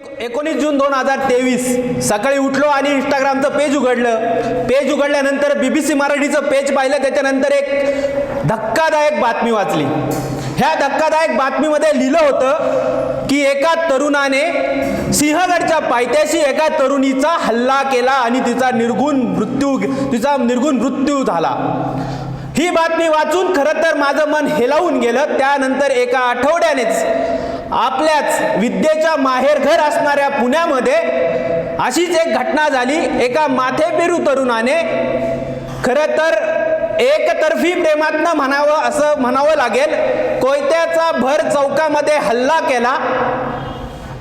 एकोणीस जून दोन हजार तेवीस. सकाळी उठलो आणि इंस्टाग्रामचं पेज उघडलं. पेज उघडल्यानंतर बी बी सी मराठीचं पेज पाहिलं. त्याच्यानंतर एक धक्कादायक बातमी वाचली. ह्या धक्कादायक बातमीमध्ये लिहिलं होतं की एका तरुणाने सिंहगडच्या पायथ्याशी एका तरुणीचा हल्ला केला आणि तिचा निर्गुण मृत्यू तिचा निर्गुण मृत्यू झाला. ही बातमी वाचून खरं तर माझं मन हेलावून गेलं. त्यानंतर एका आठवड्यानेच आपल्याच विद्येच्या माहेरघर असणाऱ्या पुण्यामध्ये अशीच एक घटना झाली. एका माथेपेरू तरुणाने खरं तर एकतर्फी प्रेमातनं म्हणावं असं म्हणावं लागेल. कोयत्याचा भर चौकामध्ये हल्ला केला.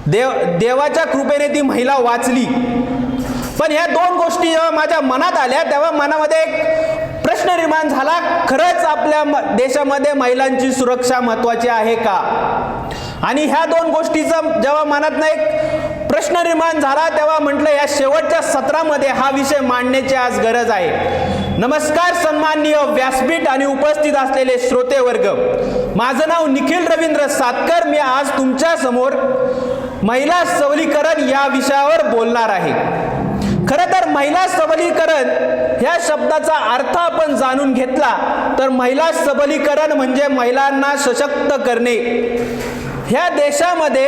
देव देवाच्या कृपेने ती महिला वाचली. पण ह्या दोन गोष्टी जेव्हा माझ्या मनात आल्या तेव्हा मनामध्ये एक प्रश्न निर्माण झाला. खरंच आपल्या म- देशामध्ये महिलांची सुरक्षा महत्वाची आहे का? आणि ह्या दोन गोष्टीचा जेव्हा मनात एक प्रश्न निर्माण झाला तेव्हा म्हटलं या शेवटच्या सत्रामध्ये हा विषय मांडण्याची आज गरज आहे. नमस्कार सन्माननीय व्यासपीठ आणि उपस्थित असलेले श्रोते वर्ग माझं नाव निखिल रवींद्र सातकर. मी आज तुमच्यासमोर महिला सबलीकरण या विषयावर बोलणार आहे. खरं तर महिला सबलीकरण ह्या शब्दाचा अर्थ आपण जाणून घेतला तर महिला सबलीकरण म्हणजे महिलांना सशक्त करणे. ह्या देशामध्ये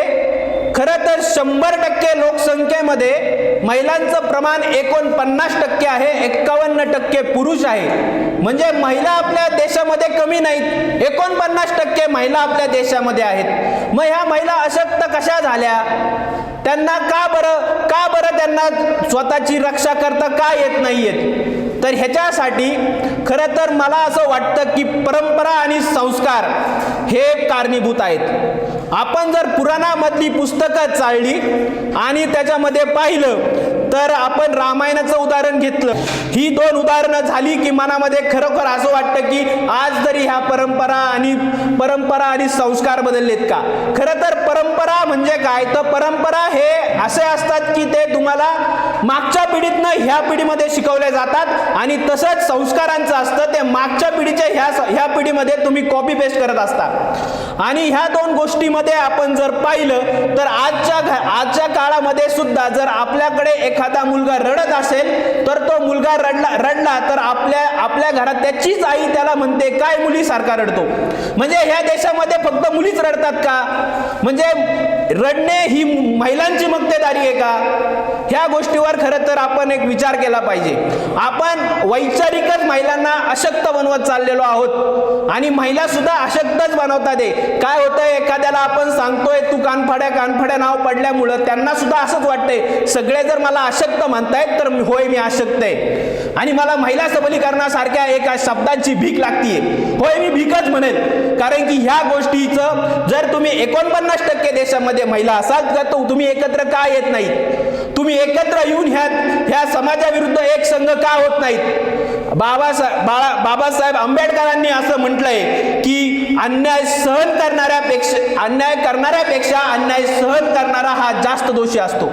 खरं तर शंभर टक्के लोकसंख्येमध्ये महिलांचं प्रमाण एकोणपन्नास टक्के आहे एक्कावन्न टक्के पुरुष आहे. म्हणजे महिला आपल्या देशामध्ये कमी नाहीत एकोणपन्नास टक्के महिला आपल्या देशामध्ये आहेत. मग ह्या महिला अशक्त कशा झाल्या? त्यांना का बरं का बरं त्यांना स्वतःची रक्षा करता का येत नाहीयेत? तर ह्याच्यासाठी खरं तर मला असं वाटतं की परंपरा आणि संस्कार हे कारणीभूत आहेत. आपण जर पुराणामधली पुस्तकं चालली आणि त्याच्यामध्ये पाहिलं तर आपण रामायणाचं उदाहरण घेतलं. ही दोन उदाहरणं झाली की मनामध्ये खरोखर असं वाटतं की आज तरी ह्या परंपरा आणि परंपरा आणि संस्कार बदललेत का? खरं तर परंपरा म्हणजे काय? तर परंपरा हे असे असतात की ते तुम्हाला मागच्या पिढीतनं ह्या पिढीमध्ये शिकवले जातात आणि तसंच संस्कारांचं असतं ते मागच्या पिढीच्या ह्या ह्या पिढीमध्ये तुम्ही कॉपी पेस्ट करत असता. आणि ह्या दोन गोष्टीमध्ये आपण जर पाहिलं तर आजच्या घ आजच्या काळामध्ये सुद्धा जर आपल्याकडे एखादा मुलगा रडत असेल तर तो मुलगा रडला रडला तर आपल्या आपल्या घरात त्याचीच आई त्याला म्हणते काय मुलीसारखा रडतो? म्हणजे ह्या देशामध्ये फक्त मुलीच रडतात का? म्हणजे रडणे ही महिलांची मक्तेदारी आहे का? ह्या गोष्टीवर खरं तर आपण एक विचार केला पाहिजे. आपण वैचारिकच महिलांना अशक्त बनवत चाललेलो आहोत. आणि महिला सुद्धा अशक्तच बनवतात आहे काय होतं एखाद्याला आपण सांगतोय तू कानफाड्या कानफाड्या नाव पडल्यामुळं त्यांना सुद्धा असंच वाटतंय. सगळे जर मला अशक्त म्हणतायत तर होय मी अशक्त आहे. आणि मला महिला सबलीकरणासारख्या एका शब्दांची भीक लागतीये. होय मी भीकच म्हणेल कारण की ह्या गोष्टीचं जर तुम्ही एकोणपन्नास टक्के देशामध्ये महिला असाल तर तो तुम्ही एकत्र का येत नाहीत? तुम्ही एकत्र येऊन ह्या ह्या समाजाविरुद्ध एक संघ का होत नाहीत? बाबासाहेब बाळा बाबासाहेब आंबेडकरांनी असं म्हटलंय की अन्याय सहन करणाऱ्यापेक्षा अन्याय करणाऱ्यापेक्षा अन्याय सहन करणारा हा जास्त दोषी असतो.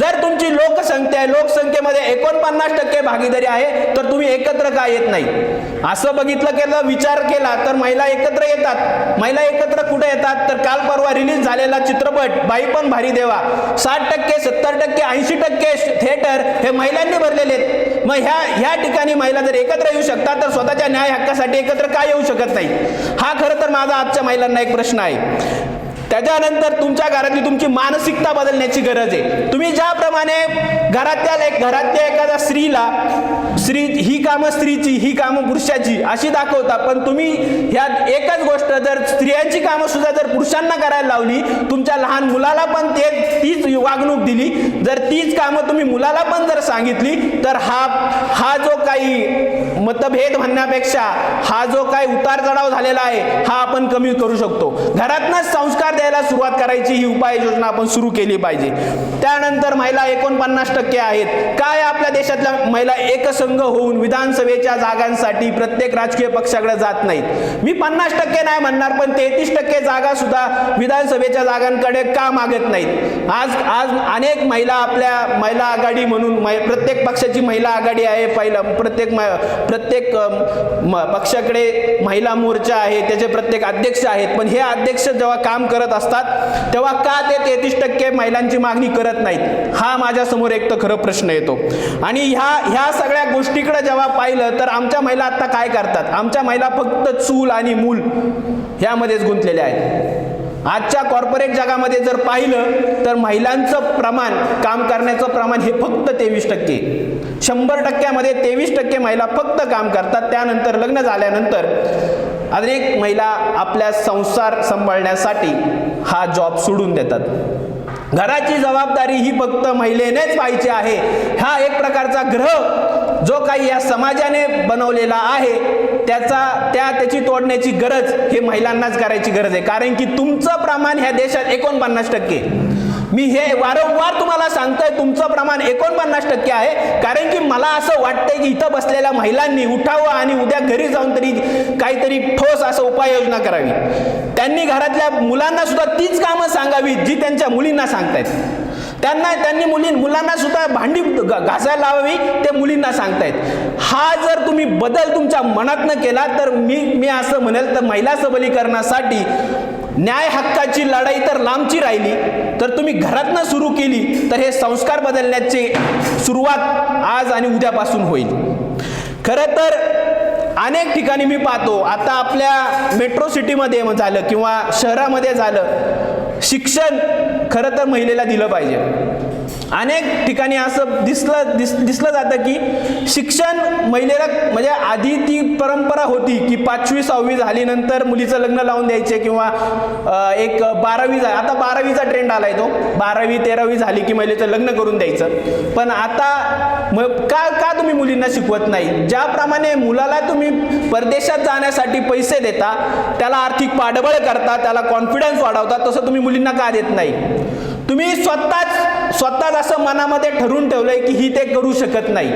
जर तुमची लोकसंख्या आहे लोकसंख्येमध्ये एकोणपन्नास टक्के भागीदारी आहे तर तुम्ही एकत्र का येत नाही? असं बघितलं केलं विचार केला तर महिला एकत्र येतात. महिला एकत्र कुठे येतात? तर काल परवा रिलीज झालेला चित्रपट बाई पण भारी देवा. साठ टक्के सत्तर टक्के ऐंशी टक्के थिएटर हे महिलांनी भरलेले आहेत. मग ह्या ह्या ठिकाणी महिला जर एकत्र येऊ शकतात तर स्वतःच्या न्याय हक्कासाठी एकत्र का येऊ शकत नाही? हा खरं तर माझा आजच्या महिलांना एक प्रश्न आहे. त्याच्यानंतर तुमच्या घरातली तुमची मानसिकता बदलण्याची गरज आहे. तुम्ही ज्याप्रमाणे घरातल्या घरातल्या एखाद्या स्त्रीला स्त्री ही कामं स्त्रीची ही कामं पुरुषाची अशी दाखवता पण तुम्ही ह्या एकच गोष्ट जर स्त्रियांची कामं सुद्धा जर पुरुषांना करायला लावली तुमच्या लहान मुलाला पण ते तीच वागणूक दिली जर तीच कामं तुम्ही मुलाला पण जर सांगितली तर हा हा जो काही मतभेद म्हणण्यापेक्षा हा जो काही उतार चढाव झालेला आहे हा आपण कमी करू शकतो. घरातनच संस्कार द्यायला सुरुवात करायची ही उपाययोजना आपण सुरू केली पाहिजे. त्यानंतर महिला एकोणपन्नास टक्के आहेत. काय आपल्या देशातल्या महिला एकसंघ होऊन विधानसभेच्या जागांसाठी प्रत्येक राजकीय पक्षाकडे जात नाहीत? मी पन्नास टक्के नाही म्हणणार पण तेहतीस टक्के जागा सुद्धा विधानसभेच्या जागांकडे का मागत नाहीत? आज आज अनेक महिला आपल्या महिला आघाडी म्हणून प्रत्येक पक्षाची महिला आघाडी आहे पहिला. प्रत्येक प्रत्येक पक्षाकडे महिला मोर्चा आहे त्याचे प्रत्येक अध्यक्ष आहेत. पण हे अध्यक्ष जेव्हा काम करत असतात तेव्हा का ते तेहतीस टक्के महिलांची मागणी करत नाहीत? हा माझ्यासमोर एक तर खरं प्रश्न येतो. आणि ह्या ह्या सगळ्या गोष्टीकडे जेव्हा पाहिलं तर आमच्या महिला आत्ता काय करतात? आमच्या महिला फक्त चूल आणि मूल ह्यामध्येच गुंतलेल्या आहेत. आजच्या कॉर्पोरेट जगामध्ये जर पाहिलं तर महिलांचं प्रमाण काम करण्याचं प्रमाण हे फक्त तेवीस टक्के. शंभर टक्क्यामध्ये तेवीस टक्के महिला फक्त काम करतात. त्यानंतर लग्न झाल्यानंतर अनेक महिला आपल्या संसार सांभाळण्यासाठी हा जॉब सोडून देतात. घराची जबाबदारी ही फक्त महिलेनेच पाहिजे आहे. हा एक प्रकारचा ग्रह जो काही या समाजाने बनवलेला आहे त्याचा त्या त्याची तोडण्याची गरज हे महिलांनाच करायची गरज आहे. कारण की तुमचं प्रमाण ह्या देशात एकोणपन्नास टक्के मी हे वारंवार तुम्हाला सांगतोय तुमचं प्रमाण एकोणपन्नास टक्के आहे. कारण की मला असं वाटतंय की इथं बसलेल्या महिलांनी उठावं आणि उद्या घरी जाऊन तरी काहीतरी ठोस असं उपाययोजना करावी. त्यांनी घरातल्या मुलांना सुद्धा तीच कामं सांगावी जी त्यांच्या मुलींना सांगतायत. त्यांना त्यांनी मुली मुलांना सुद्धा भांडी घासायला लावावी ते मुलींना सांगतायत. हा जर तुम्ही बदल तुमच्या मनातनं केला तर मी मी असं म्हणेल तर महिला सबलीकरणासाठी न्याय हक्काची लढाई तर लांबची राहिली तर तुम्ही घरातनं सुरू केली तर हे संस्कार बदलण्याची सुरुवात आज आणि उद्यापासून होईल. खरं तर अनेक ठिकाणी मी पाहतो आता आपल्या मेट्रो सिटीमध्ये झालं किंवा शहरामध्ये झालं शिक्षण खरं तर महिलेला दिलं पाहिजे. अनेक ठिकाणी असं दिसलं दिस दिसलं जातं की शिक्षण महिलेला म्हणजे आधी ती परंपरा होती की पाचवी सहावी झालीनंतर मुलीचं लग्न लावून द्यायचे किंवा एक बारावी झा आता बारावीचा ट्रेंड आलाय तो. बारावी तेरावी झाली की महिलेचं लग्न करून द्यायचं. पण आता म का का तुम्ही मुलींना शिकवत नाही? ज्याप्रमाणे मुलाला तुम्ही परदेशात जाण्यासाठी पैसे देता त्याला आर्थिक पाठबळ करता त्याला कॉन्फिडन्स वाढवता तसं तुम्ही मुलींना का देत नाही? तुम्ही स्वतःच स्वतःच असं मनामध्ये ठरवून ठेवलंय की ही ते करू शकत नाही.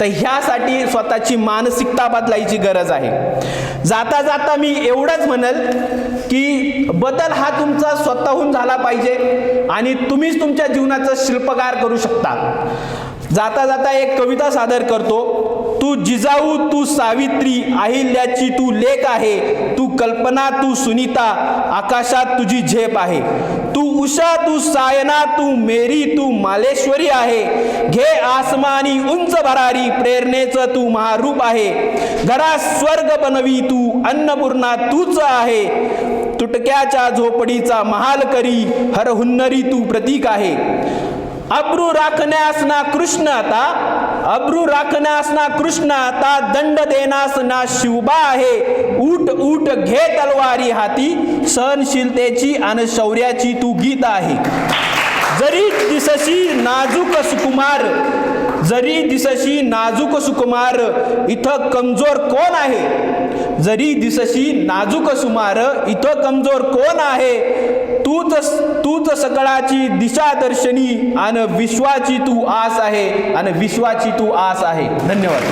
तर ह्यासाठी स्वतःची मानसिकता बदलायची गरज आहे. जाता जाता मी एवढंच म्हणेल की बदल हा तुमचा स्वतःहून झाला पाहिजे आणि तुम्हीच तुमच्या जीवनाचं शिल्पकार करू शकता. जाता जाता एक कविता सादर करतो. तू जिजाऊ तू सावित्री अहिल्याची तू लेख आहे. तू कल्पना तू सुनीता आकाशात तुझी झेप आहे. तू उषा तू सायना तू मेरी तू मालेश्वरी आहे. घे आसमानी उंच भरारी प्रेरणेचं तू महारूप आहे. घरा स्वर्ग बनवी तू अन्नपूर्णा तूच आहे. तुटक्याच्या झोपडीचा महाल करी हर हुन्नरी तू प्रतीक आहे. अब्रू राखण्यास ना कृष्ण आता अब्रू राखण्यास ना कृष्ण आता दंड देण्यास ना शिवबा आहे. उठ उठ घे तलवारी हाती सहनशीलतेची आणि शौर्याची तू गीत आहे. जरी दिसशी नाजूक सुकुमार जरी दिसशी नाजूक सुकुमार इथं कमजोर कोण आहे? जरी दिसशी नाजूक सुमार इथं कमजोर कोण आहे? तूच तूच सकळाची दिशा दर्शनी आणि विश्वाची तू आस आहे आणि विश्वाची तू आस आहे. धन्यवाद.